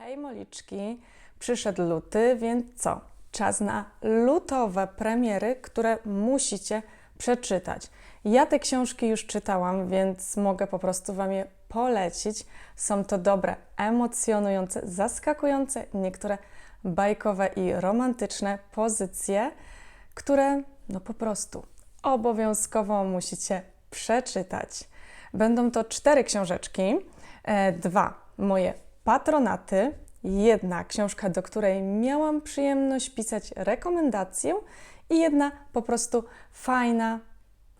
Hej Moliczki, przyszedł luty, więc co? Czas na lutowe premiery, które musicie przeczytać. Ja te książki już czytałam, więc mogę po prostu Wam je polecić. Są to dobre, emocjonujące, zaskakujące, niektóre bajkowe i romantyczne pozycje, które no po prostu obowiązkowo musicie przeczytać. Będą to cztery książeczki, e, dwa moje patronaty, jedna książka, do której miałam przyjemność pisać rekomendację i jedna po prostu fajna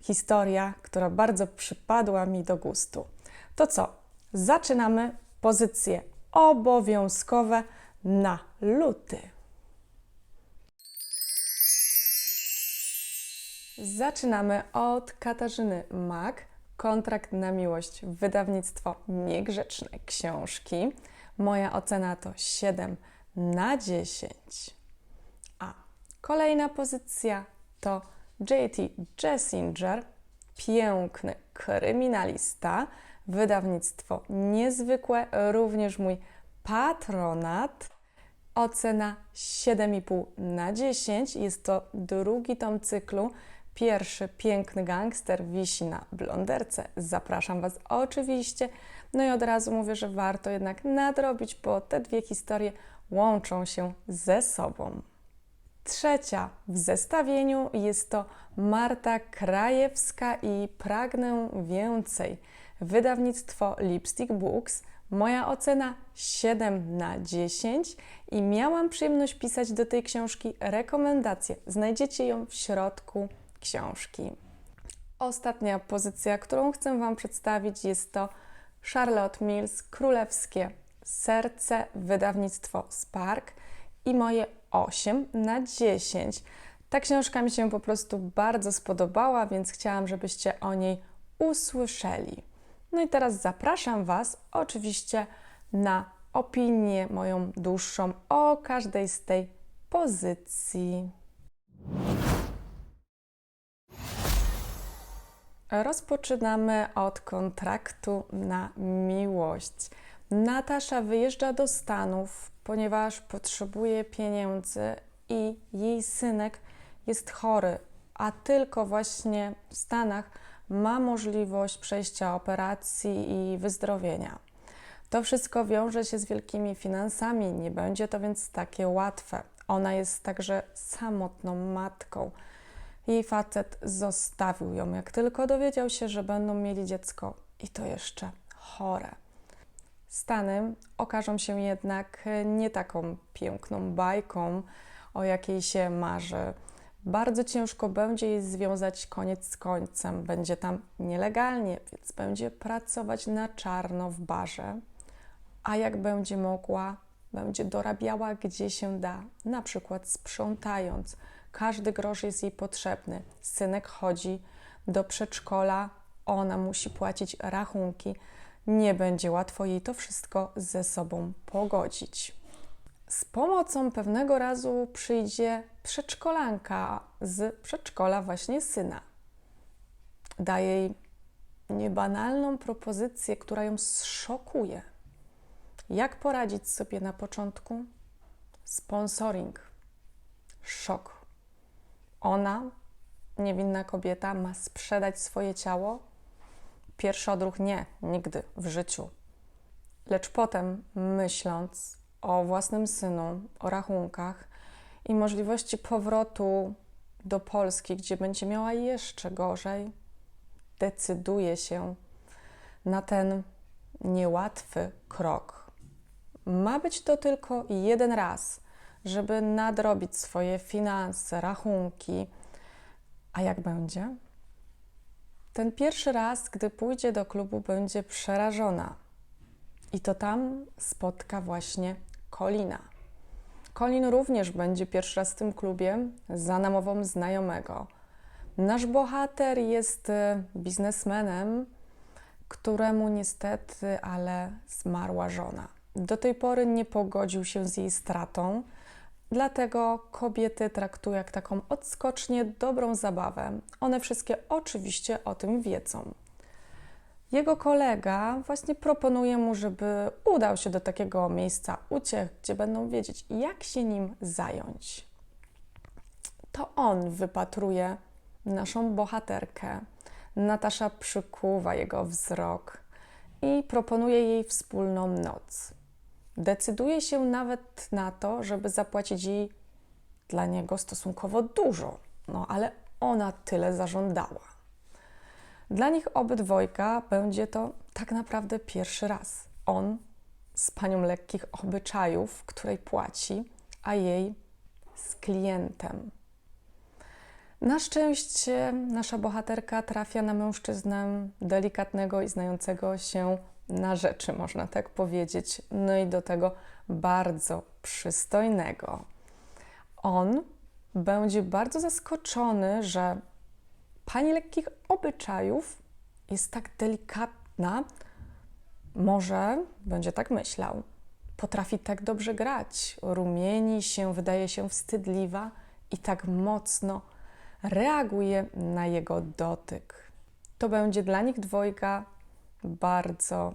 historia, która bardzo przypadła mi do gustu. To co? Zaczynamy pozycje obowiązkowe na luty. Zaczynamy od Katarzyny Mak. Kontrakt na miłość, wydawnictwo Niegrzeczne Książki. Moja ocena to 7 na 10. A kolejna pozycja to J.T. Jessinger, piękny kryminalista, wydawnictwo niezwykłe, również mój patronat. Ocena 7,5 na 10. Jest to drugi tom cyklu. Pierwszy piękny gangster wisi na blonderce. Zapraszam Was oczywiście. No i od razu mówię, że warto jednak nadrobić, bo te dwie historie łączą się ze sobą. Trzecia w zestawieniu jest to Marta Krajewska i Pragnę Więcej. Wydawnictwo Lipstick Books. Moja ocena 7 na 10 i miałam przyjemność pisać do tej książki rekomendacje. Znajdziecie ją w środku książki. Ostatnia pozycja, którą chcę Wam przedstawić, jest to Charlotte Mills Królewskie Serce, wydawnictwo Spark i moje 8 na 10. Ta książka mi się po prostu bardzo spodobała, więc chciałam, żebyście o niej usłyszeli. No i teraz zapraszam Was oczywiście na opinię moją dłuższą o każdej z tej pozycji. Rozpoczynamy od kontraktu na miłość. Natasza wyjeżdża do Stanów, ponieważ potrzebuje pieniędzy i jej synek jest chory, a tylko właśnie w Stanach ma możliwość przejścia operacji i wyzdrowienia. To wszystko wiąże się z wielkimi finansami, nie będzie to więc takie łatwe. Ona jest także samotną matką. Jej facet zostawił ją, jak tylko dowiedział się, że będą mieli dziecko i to jeszcze chore. Stany okażą się jednak nie taką piękną bajką, o jakiej się marzy. Bardzo ciężko będzie jej związać koniec z końcem. Będzie tam nielegalnie, więc będzie pracować na czarno w barze, a jak będzie mogła, będzie dorabiała gdzie się da, na przykład sprzątając. Każdy grosz jest jej potrzebny. Synek chodzi do przedszkola, ona musi płacić rachunki. Nie będzie łatwo jej to wszystko ze sobą pogodzić. Z pomocą pewnego razu przyjdzie przedszkolanka z przedszkola właśnie syna. Daje jej niebanalną propozycję, która ją zszokuje. Jak poradzić sobie na początku? Sponsoring. Szok. Ona, niewinna kobieta, ma sprzedać swoje ciało? Pierwszy odruch nie, nigdy w życiu. Lecz potem, myśląc o własnym synu, o rachunkach i możliwości powrotu do Polski, gdzie będzie miała jeszcze gorzej, decyduje się na ten niełatwy krok. Ma być to tylko jeden raz, żeby nadrobić swoje finanse, rachunki. A jak będzie? Ten pierwszy raz, gdy pójdzie do klubu, będzie przerażona. I to tam spotka właśnie Kolina. Kolin również będzie pierwszy raz w tym klubie za namową znajomego. Nasz bohater jest e, biznesmenem, któremu niestety, ale zmarła żona. Do tej pory nie pogodził się z jej stratą, dlatego kobiety traktują jak taką odskocznię, dobrą zabawę. One wszystkie oczywiście o tym wiedzą. Jego kolega właśnie proponuje mu, żeby udał się do takiego miejsca uciech, gdzie będą wiedzieć, jak się nim zająć. To on wypatruje naszą bohaterkę. Natasza przykuwa jego wzrok i proponuje jej wspólną noc. Decyduje się nawet na to, żeby zapłacić jej dla niego stosunkowo dużo, no ale ona tyle zażądała. Dla nich obydwojga będzie to tak naprawdę pierwszy raz. On z panią lekkich obyczajów, której płaci, a jej z klientem. Na szczęście nasza bohaterka trafia na mężczyznę delikatnego i znającego się na rzeczy, można tak powiedzieć, no i do tego bardzo przystojnego. On będzie bardzo zaskoczony, że pani lekkich obyczajów jest tak delikatna, może będzie tak myślał. Potrafi tak dobrze grać, rumieni się, wydaje się wstydliwa i tak mocno reaguje na jego dotyk. To będzie dla nich dwojga bardzo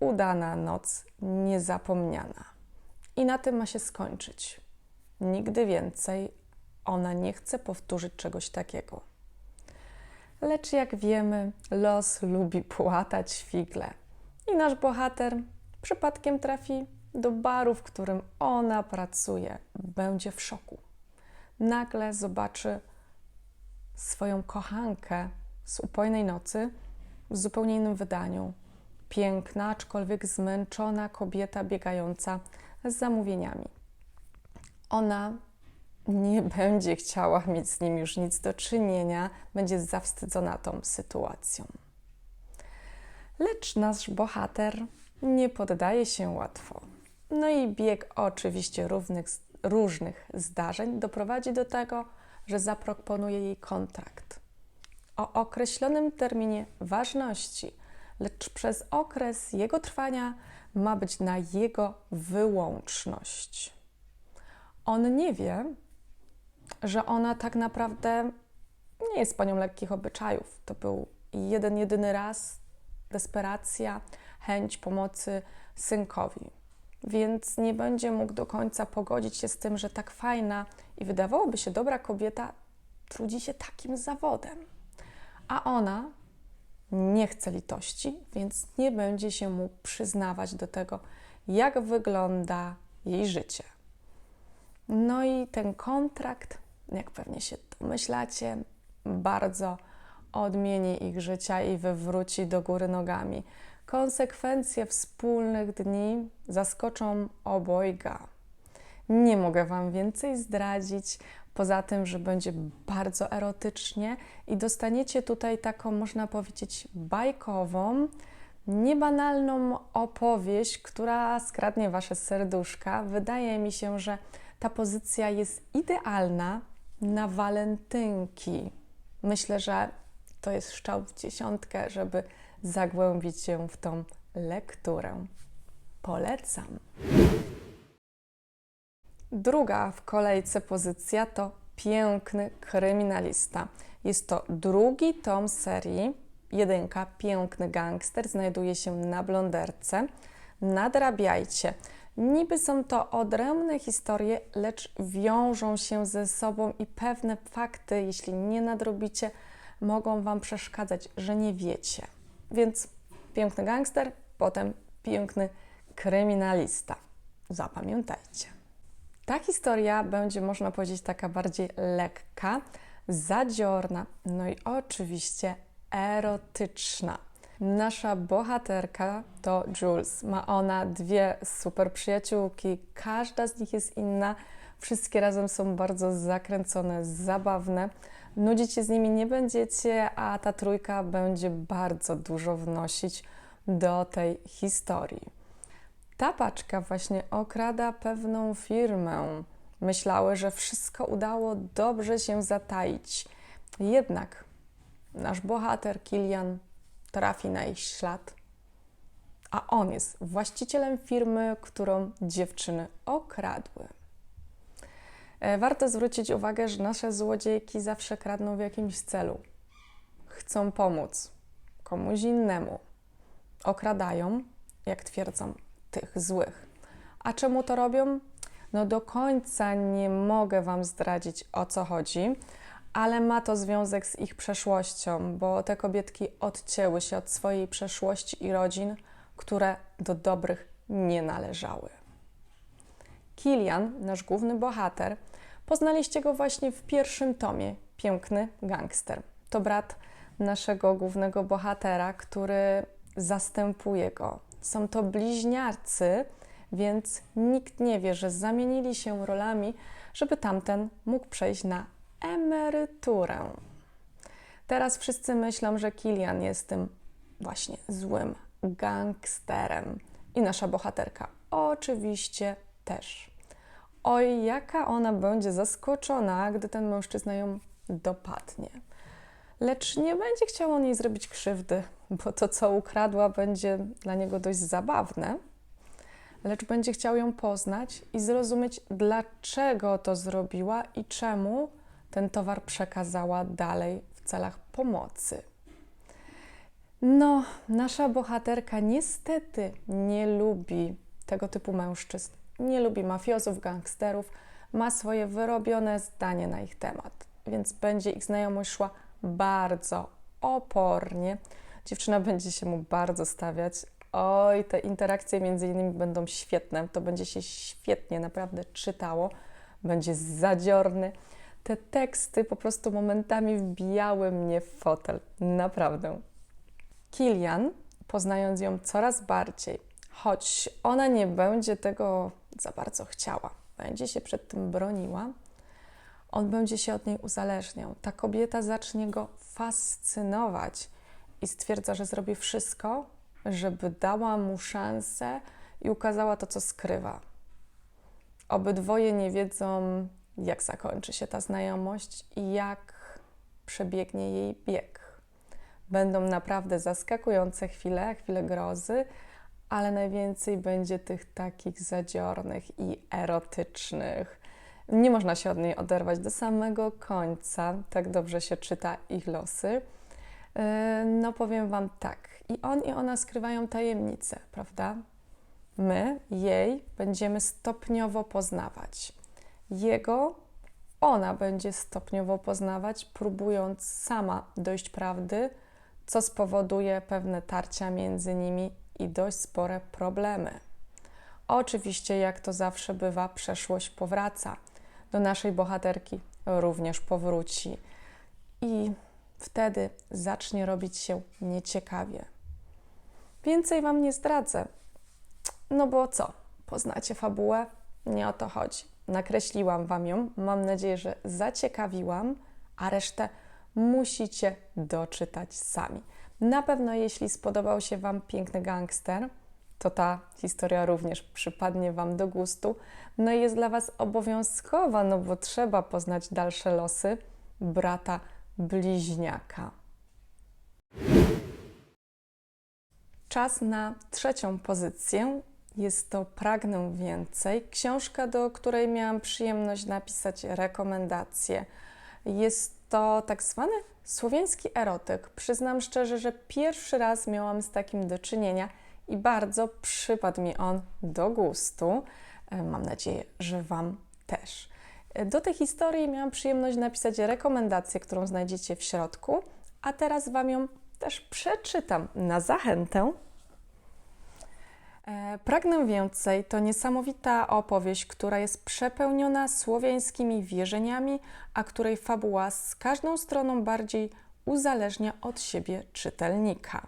udana noc, niezapomniana. I na tym ma się skończyć. Nigdy więcej ona nie chce powtórzyć czegoś takiego. Lecz jak wiemy, los lubi płatać figle. I nasz bohater przypadkiem trafi do baru, w którym ona pracuje. Będzie w szoku. Nagle zobaczy swoją kochankę z upojnej nocy w zupełnie innym wydaniu. Piękna, aczkolwiek zmęczona kobieta biegająca z zamówieniami. Ona nie będzie chciała mieć z nim już nic do czynienia, będzie zawstydzona tą sytuacją. Lecz nasz bohater nie poddaje się łatwo. No i bieg oczywiście równych, różnych zdarzeń doprowadzi do tego, że zaproponuje jej kontrakt o określonym terminie ważności, lecz przez okres jego trwania ma być na jego wyłączność. On nie wie, że ona tak naprawdę nie jest panią lekkich obyczajów. To był jeden, jedyny raz desperacja, chęć pomocy synkowi. Więc nie będzie mógł do końca pogodzić się z tym, że tak fajna i wydawałoby się dobra kobieta trudzi się takim zawodem. A ona nie chce litości, więc nie będzie się mógł przyznawać do tego, jak wygląda jej życie. No i ten kontrakt, jak pewnie się domyślacie, bardzo odmieni ich życia i wywróci do góry nogami. Konsekwencje wspólnych dni zaskoczą obojga. Nie mogę Wam więcej zdradzić, poza tym, że będzie bardzo erotycznie i dostaniecie tutaj taką, można powiedzieć, bajkową, niebanalną opowieść, która skradnie Wasze serduszka. Wydaje mi się, że ta pozycja jest idealna na walentynki. Myślę, że to jest szczał w dziesiątkę, żeby zagłębić się w tą lekturę. Polecam. Druga w kolejce pozycja to Piękny Kryminalista. Jest to drugi tom serii. Jedynka, Piękny Gangster, znajduje się na blonderce. Nadrabiajcie. Niby są to odrębne historie, lecz wiążą się ze sobą i pewne fakty, jeśli nie nadrobicie, mogą Wam przeszkadzać, że nie wiecie. Więc piękny gangster, potem piękny kryminalista. Zapamiętajcie. Ta historia będzie, można powiedzieć, taka bardziej lekka, zadziorna, no i oczywiście erotyczna. Nasza bohaterka to Jules. Ma ona dwie super przyjaciółki, każda z nich jest inna. Wszystkie razem są bardzo zakręcone, zabawne. Nudzić się z nimi nie będziecie, a ta trójka będzie bardzo dużo wnosić do tej historii. Ta paczka właśnie okrada pewną firmę. Myślały, że wszystko udało dobrze się zataić. Jednak nasz bohater Kilian trafi na ich ślad, a on jest właścicielem firmy, którą dziewczyny okradły. E, warto zwrócić uwagę, że nasze złodziejki zawsze kradną w jakimś celu. Chcą pomóc komuś innemu. okradają, jak twierdzą, tych złych. A czemu to robią? No do końca nie mogę Wam zdradzić o co chodzi, ale ma to związek z ich przeszłością, bo te kobietki odcięły się od swojej przeszłości i rodzin, które do dobrych nie należały. Kilian, nasz główny bohater, poznaliście go właśnie w pierwszym tomie Piękny gangster. To brat naszego głównego bohatera, który zastępuje go. Są to bliźniacy, więc nikt nie wie, że zamienili się rolami, żeby tamten mógł przejść na emeryturę. Teraz wszyscy myślą, że Kilian jest tym właśnie złym gangsterem. I nasza bohaterka oczywiście też. Oj, jaka ona będzie zaskoczona, gdy ten mężczyzna ją dopadnie. Lecz nie będzie chciał on jej zrobić krzywdy, bo to, co ukradła, będzie dla niego dość zabawne. Lecz będzie chciał ją poznać i zrozumieć, dlaczego to zrobiła i czemu ten towar przekazała dalej w celach pomocy. No, nasza bohaterka niestety nie lubi tego typu mężczyzn. Nie lubi mafiozów, gangsterów, ma swoje wyrobione zdanie na ich temat, więc będzie ich znajomość szła bardzo opornie. Dziewczyna będzie się mu bardzo stawiać. Oj, te interakcje między innymi będą świetne. To będzie się świetnie naprawdę czytało. Będzie zadziorny. Te teksty po prostu momentami wbijały mnie w fotel. Naprawdę. Kilian, poznając ją coraz bardziej, choć ona nie będzie tego za bardzo chciała, będzie się przed tym broniła, on będzie się od niej uzależniał. Ta kobieta zacznie go fascynować i stwierdza, że zrobi wszystko, żeby dała mu szansę i ukazała to, co skrywa. Obydwoje nie wiedzą, jak zakończy się ta znajomość i jak przebiegnie jej bieg. Będą naprawdę zaskakujące chwile, chwile grozy, ale najwięcej będzie tych takich zadziornych i erotycznych. Nie można się od niej oderwać do samego końca, tak dobrze się czyta ich losy. Yy, no powiem Wam tak, i on i ona skrywają tajemnice, prawda? My jej będziemy stopniowo poznawać. Jego ona będzie stopniowo poznawać, próbując sama dojść prawdy, co spowoduje pewne tarcia między nimi i dość spore problemy. Oczywiście, jak to zawsze bywa, przeszłość powraca. Do naszej bohaterki również powróci. I wtedy zacznie robić się nieciekawie. Więcej Wam nie zdradzę. No bo co? Poznacie fabułę? Nie o to chodzi. Nakreśliłam Wam ją. Mam nadzieję, że zaciekawiłam, a resztę musicie doczytać sami. Na pewno, jeśli spodobał się Wam piękny gangster, to ta historia również przypadnie Wam do gustu. No i jest dla Was obowiązkowa, no bo trzeba poznać dalsze losy brata bliźniaka. Czas na trzecią pozycję. Jest to Pragnę Więcej, książka, do której miałam przyjemność napisać rekomendacje. Jest to tak zwany słowiański erotyk. Przyznam szczerze, że pierwszy raz miałam z takim do czynienia i bardzo przypadł mi on do gustu. E, mam nadzieję, że Wam też. Do tej historii miałam przyjemność napisać rekomendację, którą znajdziecie w środku, a teraz Wam ją też przeczytam na zachętę. E, Pragnę więcej to niesamowita opowieść, która jest przepełniona słowiańskimi wierzeniami, a której fabuła z każdą stroną bardziej uzależnia od siebie czytelnika.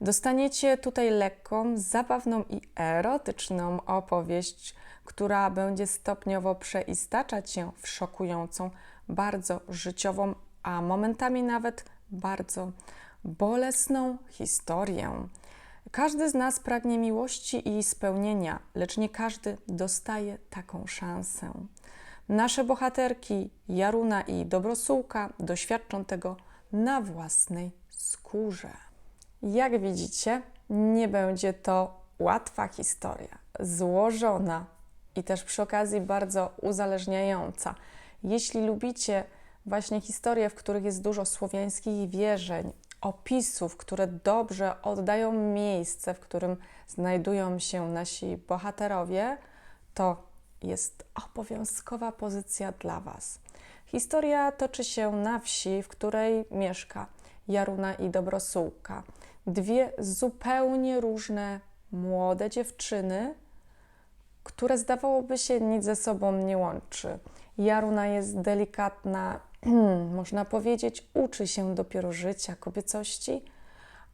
Dostaniecie tutaj lekką, zabawną i erotyczną opowieść, która będzie stopniowo przeistaczać się w szokującą, bardzo życiową, a momentami nawet bardzo bolesną historię. Każdy z nas pragnie miłości i spełnienia, lecz nie każdy dostaje taką szansę. Nasze bohaterki, Jaruna i Dobrosółka, doświadczą tego na własnej skórze. Jak widzicie, nie będzie to łatwa historia, złożona i też przy okazji bardzo uzależniająca. Jeśli lubicie właśnie historie, w których jest dużo słowiańskich wierzeń, opisów, które dobrze oddają miejsce, w którym znajdują się nasi bohaterowie, to jest obowiązkowa pozycja dla Was. Historia toczy się na wsi, w której mieszka Jaruna i Dobrosółka. Dwie zupełnie różne młode dziewczyny, które zdawałoby się nic ze sobą nie łączy. Jaruna jest delikatna, można powiedzieć, uczy się dopiero życia, kobiecości,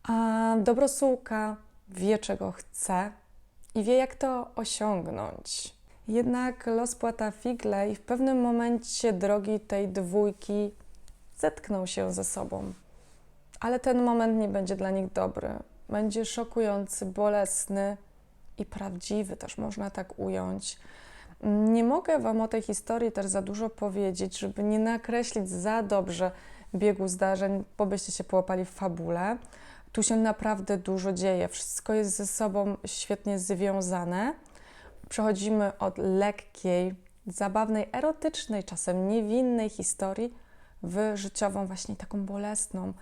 a Dobrosółka wie, czego chce i wie, jak to osiągnąć. Jednak los płata figle i w pewnym momencie drogi tej dwójki zetkną się ze sobą. Ale ten moment nie będzie dla nich dobry. Będzie szokujący, bolesny i prawdziwy, też można tak ująć. Nie mogę Wam o tej historii też za dużo powiedzieć, żeby nie nakreślić za dobrze biegu zdarzeń, bo byście się połapali w fabule. Tu się naprawdę dużo dzieje, wszystko jest ze sobą świetnie związane. Przechodzimy od lekkiej, zabawnej, erotycznej, czasem niewinnej historii w życiową, właśnie taką bolesną,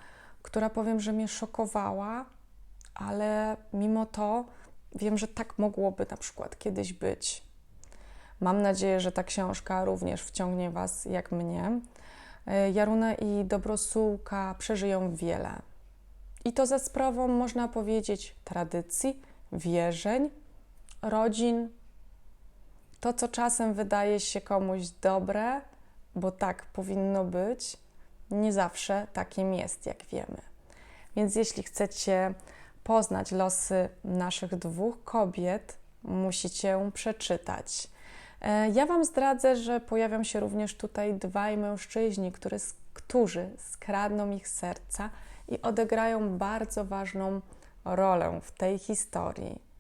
która powiem, że mnie szokowała, ale mimo to wiem, że tak mogłoby na przykład kiedyś być. Mam nadzieję, że ta książka również wciągnie Was jak mnie. E, Jaruna i Dobrosółka przeżyją wiele. I to za sprawą, można powiedzieć, tradycji, wierzeń, rodzin. To, co czasem wydaje się komuś dobre, bo tak powinno być, nie zawsze takim jest, jak wiemy. Więc jeśli chcecie poznać losy naszych dwóch kobiet, musicie przeczytać. E, Ja Wam zdradzę, że pojawią się również tutaj dwaj mężczyźni, który, którzy skradną ich serca i odegrają bardzo ważną rolę w tej historii.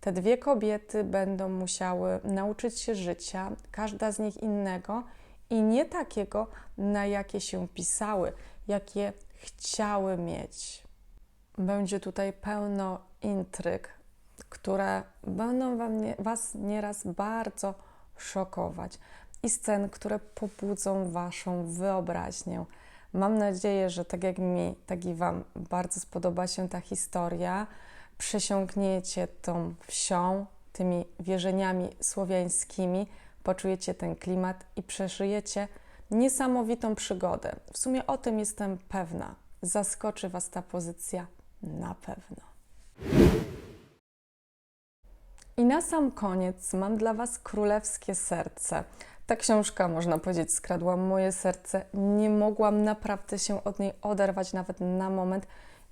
Te dwie kobiety będą musiały nauczyć się życia, każda z nich innego i nie takiego, na jakie się pisały, jakie chciały mieć. Będzie tutaj pełno intryg, które będą wam nie, Was nieraz bardzo szokować i scen, które pobudzą Waszą wyobraźnię. Mam nadzieję, że tak jak mi, tak i Wam bardzo spodoba się ta historia. Przesiąkniecie tą wsią, tymi wierzeniami słowiańskimi, poczujecie ten klimat i przeżyjecie niesamowitą przygodę. W sumie o tym jestem pewna. Zaskoczy Was ta pozycja na pewno. I na sam koniec mam dla Was królewskie serce. Ta książka, można powiedzieć, skradła moje serce. Nie mogłam naprawdę się od niej oderwać nawet na moment.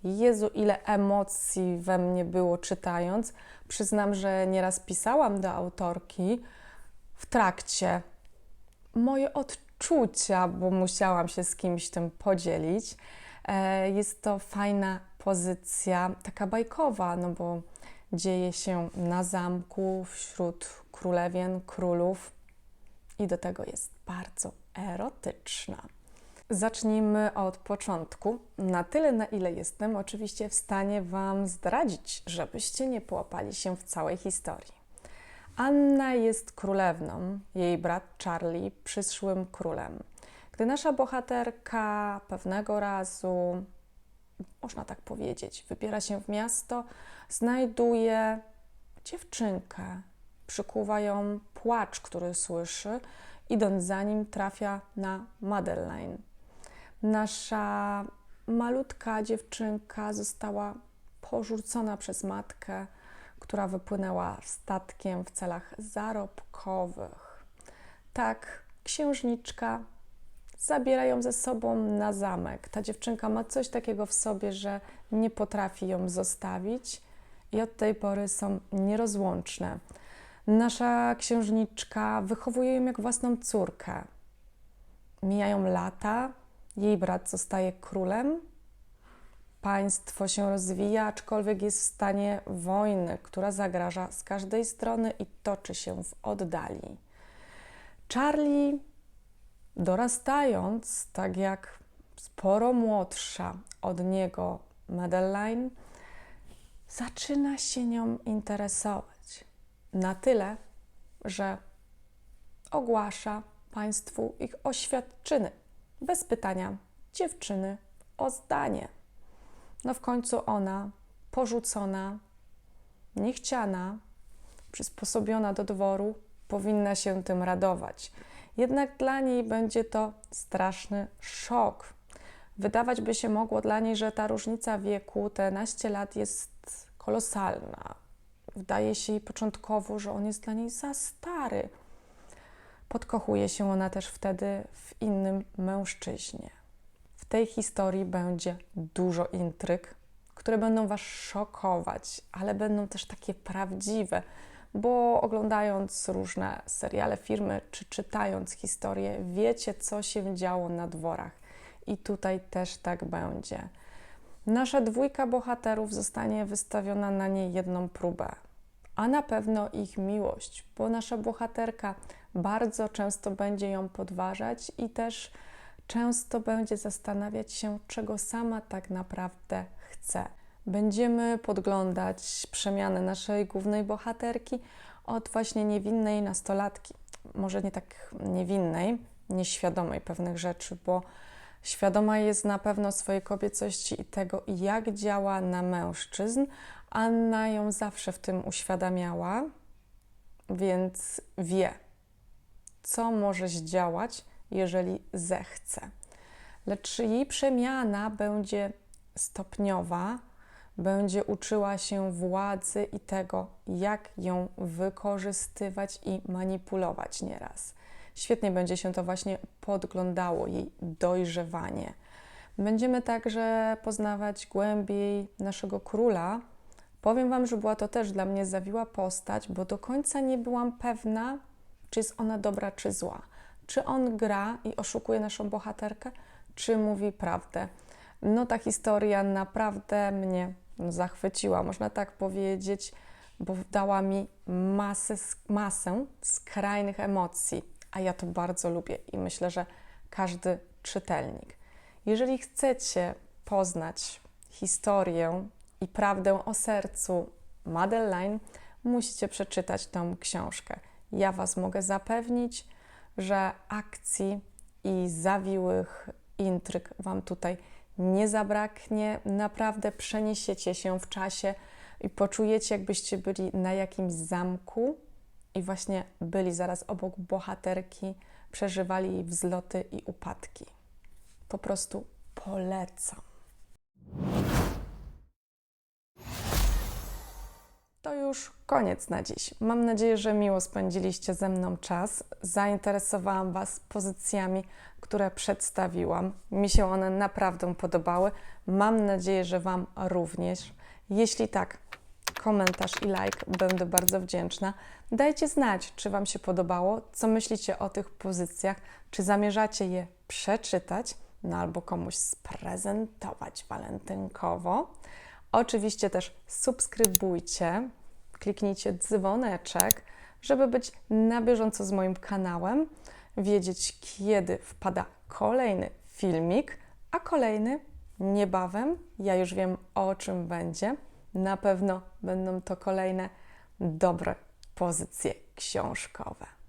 Jezu, ile emocji we mnie było czytając. Przyznam, że nieraz pisałam do autorki w trakcie moje odczucia, bo musiałam się z kimś tym podzielić. E, Jest to fajna pozycja, taka bajkowa, no bo dzieje się na zamku wśród królewien, królów i do tego jest bardzo erotyczna. Zacznijmy od początku. Na tyle, na ile jestem oczywiście w stanie Wam zdradzić, żebyście nie połapali się w całej historii. Anna jest królewną, jej brat Charlie przyszłym królem. Gdy nasza bohaterka pewnego razu, można tak powiedzieć, wybiera się w miasto, znajduje dziewczynkę. Przykuwa ją płacz, który słyszy. Idąc za nim, trafia na Madeleine. Nasza malutka dziewczynka została porzucona przez matkę, która wypłynęła statkiem w celach zarobkowych. Tak, księżniczka zabiera ją ze sobą na zamek. Ta dziewczynka ma coś takiego w sobie, że nie potrafi ją zostawić i od tej pory są nierozłączne. Nasza księżniczka wychowuje ją jak własną córkę. Mijają lata, jej brat zostaje królem. Państwo się rozwija, aczkolwiek jest w stanie wojny, która zagraża z każdej strony i toczy się w oddali. Charlie, dorastając, tak jak sporo młodsza od niego Madeline, zaczyna się nią interesować. Na tyle, że ogłasza państwu ich oświadczyny bez pytania dziewczyny o zdanie. No w końcu ona, porzucona, niechciana, przysposobiona do dworu, powinna się tym radować. Jednak dla niej będzie to straszny szok. Wydawać by się mogło dla niej, że ta różnica wieku, te naście lat, jest kolosalna. Wydaje się jej początkowo, że on jest dla niej za stary. Podkochuje się ona też wtedy w innym mężczyźnie. Tej historii będzie dużo intryg, które będą Was szokować, ale będą też takie prawdziwe, bo oglądając różne seriale, filmy czy czytając historie, wiecie, co się działo na dworach. I tutaj też tak będzie. Nasza dwójka bohaterów zostanie wystawiona na niej jedną próbę, a na pewno ich miłość, bo nasza bohaterka bardzo często będzie ją podważać i też często będzie zastanawiać się, czego sama tak naprawdę chce. Będziemy podglądać przemianę naszej głównej bohaterki od właśnie niewinnej nastolatki. Może nie tak niewinnej, nieświadomej pewnych rzeczy, bo świadoma jest na pewno swojej kobiecości i tego, jak działa na mężczyzn. Anna ją zawsze w tym uświadamiała, więc wie, co może zdziałać, jeżeli zechce. Lecz jej przemiana będzie stopniowa, będzie uczyła się władzy i tego, jak ją wykorzystywać i manipulować nieraz. Świetnie będzie się to właśnie podglądało, jej dojrzewanie. Będziemy także poznawać głębiej naszego króla. Powiem Wam, że była to też dla mnie zawiła postać, bo do końca nie byłam pewna, czy jest ona dobra, czy zła. Czy on gra i oszukuje naszą bohaterkę, czy mówi prawdę. No, ta historia naprawdę mnie zachwyciła, można tak powiedzieć, bo dała mi masę, masę skrajnych emocji, a ja to bardzo lubię i myślę, że każdy czytelnik. Jeżeli chcecie poznać historię i prawdę o sercu Madeline, musicie przeczytać tą książkę. Ja Was mogę zapewnić, że akcji i zawiłych intryg Wam tutaj nie zabraknie. Naprawdę przeniesiecie się w czasie i poczujecie, jakbyście byli na jakimś zamku i właśnie byli zaraz obok bohaterki, przeżywali jej wzloty i upadki. Po prostu polecam. To już koniec na dziś. Mam nadzieję, że miło spędziliście ze mną czas. Zainteresowałam Was pozycjami, które przedstawiłam. Mi się one naprawdę podobały. Mam nadzieję, że Wam również. Jeśli tak, komentarz i like, będę bardzo wdzięczna. Dajcie znać, czy Wam się podobało, co myślicie o tych pozycjach, czy zamierzacie je przeczytać, no albo komuś sprezentować walentynkowo. Oczywiście też subskrybujcie, kliknijcie dzwoneczek, żeby być na bieżąco z moim kanałem, wiedzieć kiedy wpada kolejny filmik, a kolejny niebawem. Ja już wiem o czym będzie. Na pewno będą to kolejne dobre pozycje książkowe.